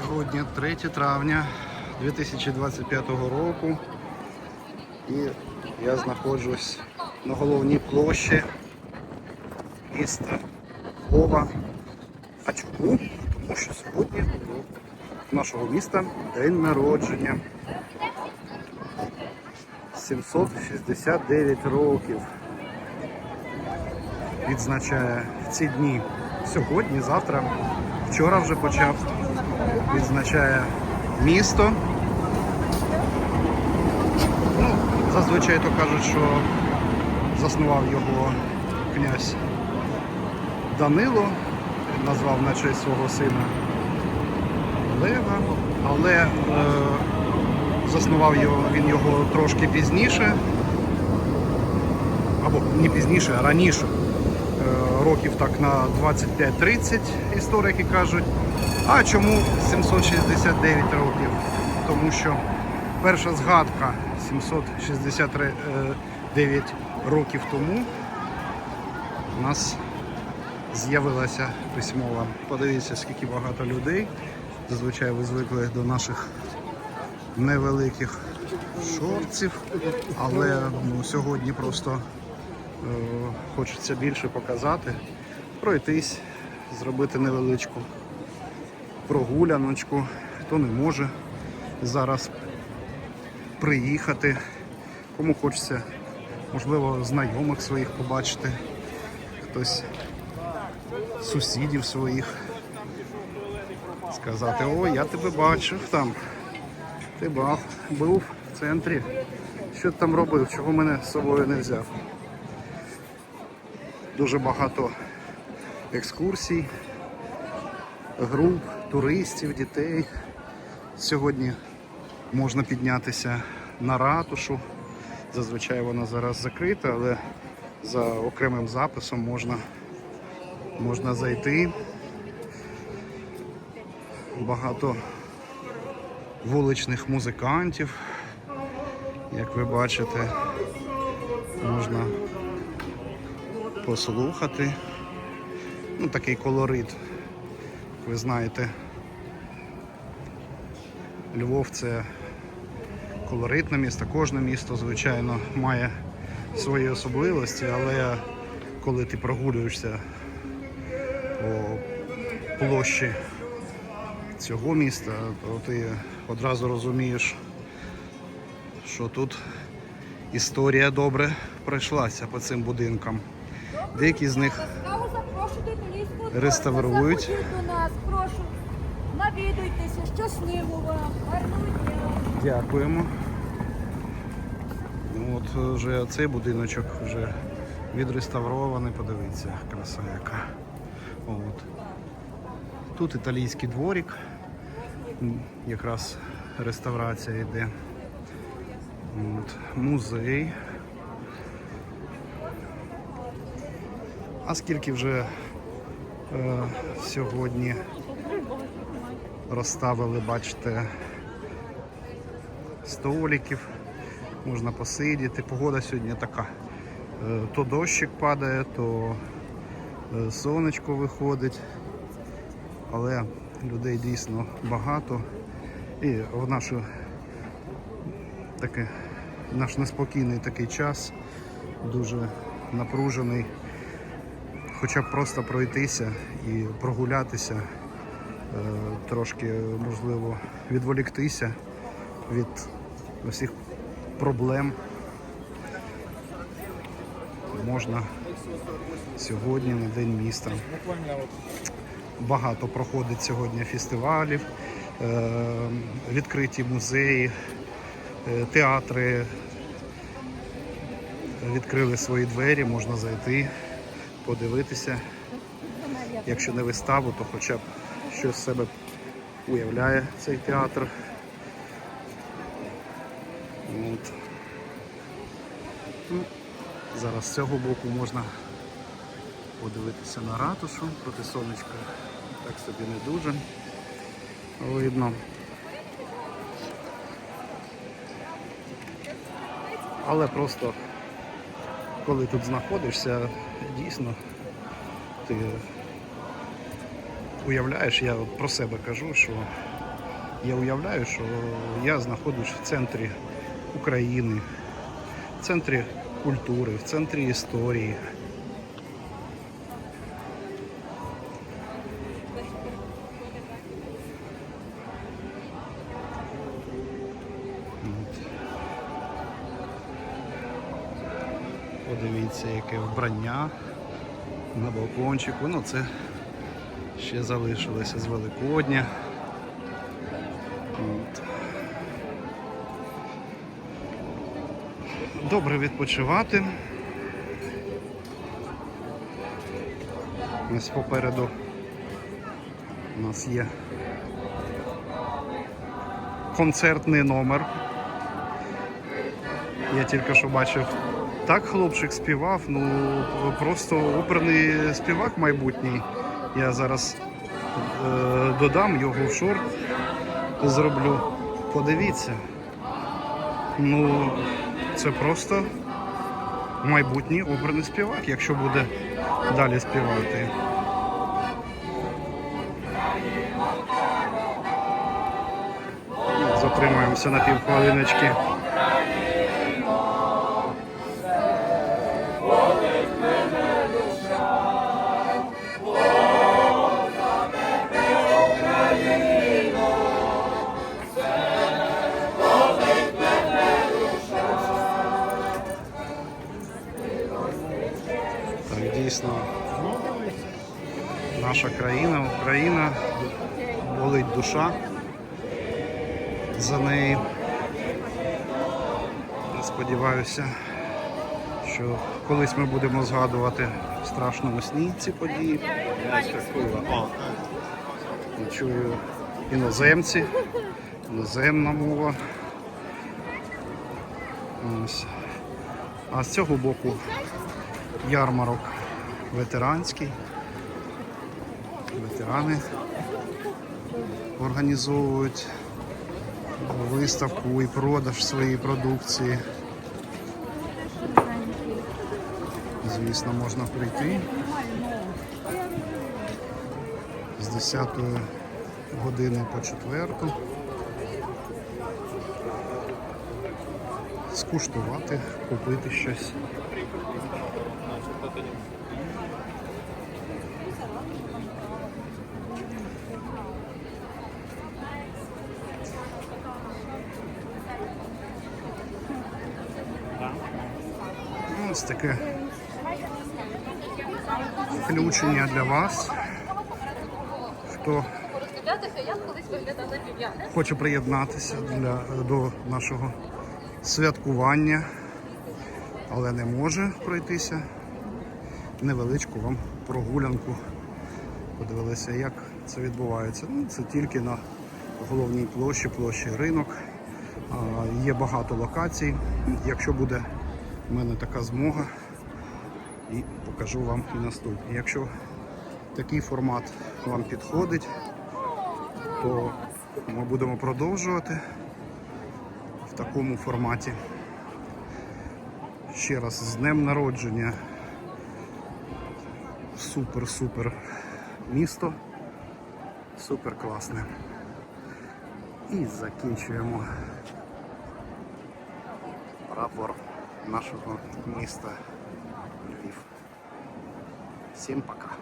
Сьогодні 3 травня 2025 року. І я знаходжусь на головній площі міста Львова. Чому? Тому що сьогодні у нашого міста день народження. 769 років відзначає ці дні. Сьогодні, завтра, вчора вже почав. Відзначає місто. Ну, зазвичай то кажуть, що заснував його князь Данило, назвав на честь свого сина Лева, але е, заснував його, він його трошки пізніше, або не пізніше, а раніше, е, років так на 25-30 історики кажуть. А чому 769 років? Тому що перша згадка 769 років тому у нас з'явилася письмова. Подивіться, скільки багато людей. Зазвичай ви звикли до наших невеликих шорців, але ну, сьогодні просто е, хочеться більше показати, пройтись, зробити невеличку прогуляночку. Хто не може зараз приїхати, кому хочеться, можливо, знайомих своїх побачити, хтось сусідів своїх. Сказати, о, я тебе бачив там. Ти бав, був в центрі. Що ти там робив? Чого мене з собою не взяв? Дуже багато екскурсій, груп, туристів, дітей. Сьогодні можна піднятися на ратушу. Зазвичай вона зараз закрита, але за окремим записом можна, можна зайти. Багато вуличних музикантів. Як ви бачите, можна послухати. Ну, такий колорит. Ви знаєте, Львов це колоритне місто. Кожне місто, звичайно, має свої особливості, але коли ти прогулюєшся по площі цього міста, то ти одразу розумієш, що тут історія добре пройшлася по цим будинкам. Деякі з них Реставрують. Заходіть до нас, прошу. Навідуйтеся, щасливо вам, дякуємо. От вже цей будиночок вже відреставрований, подивіться, краса яка. От. Тут італійський дворик, якраз реставрація йде. От. Музей. А скільки вже е, сьогодні розставили, бачите, столиків, можна посидіти. Погода сьогодні така. Е, То дощик падає, то е, сонечко виходить, але людей дійсно багато. І в нашу таке, наш неспокійний такий час, дуже напружений. Хоча б просто пройтися і прогулятися, трошки можливо відволіктися від усіх проблем можна сьогодні на День міста. Багато проходить сьогодні фестивалів, е, відкриті музеї, е, театри відкрили свої двері, можна зайти, подивитися. Якщо не виставу, то хоча б що з себе уявляє цей театр. От. Ну, зараз з цього боку можна подивитися на ратушу, проти сонечка так собі не дуже видно. Але просто коли тут знаходишся, дійсно ти уявляєш, я про себе кажу, що Я уявляю, що я знаходжусь в центрі України, в центрі культури, в центрі історії. Подивіться, яке вбрання на балкончику. Ну це ще залишилося з Великодня. Добре відпочивати. Ось попереду у нас є концертний номер. Я тільки що бачив, так хлопчик співав, ну просто оперний співак майбутній. Я зараз е, додам його в шорт, зроблю. Подивіться. Ну, це просто майбутній оперний співак, якщо буде далі співати. Затримаємося на півхвилиночки. Наша країна, Україна, болить душа за неї. Сподіваюся, що колись ми будемо згадувати в страшному сні ці події. Я Чую іноземці, іноземна мова. Ось. А з цього боку ярмарок ветеранський. Ветерани організовують виставку і продаж своєї продукції. Звісно, можна прийти з 10 години по 4. Скуштувати, купити щось. Ось таке включення для вас. Хто хоче приєднатися для, до нашого святкування, але не може пройтися. Невеличку вам прогулянку. Подивилися, як це відбувається. Ну, це тільки на головній площі, площі ринок. Є багато локацій. Якщо буде в мене така змога, і покажу вам і наступні. Якщо такий формат вам підходить, то ми будемо продовжувати в такому форматі. Ще раз з днем народження. Супер-супер місто. Супер класне. І закінчуємо прапор нашого міста Львів. Всім пока.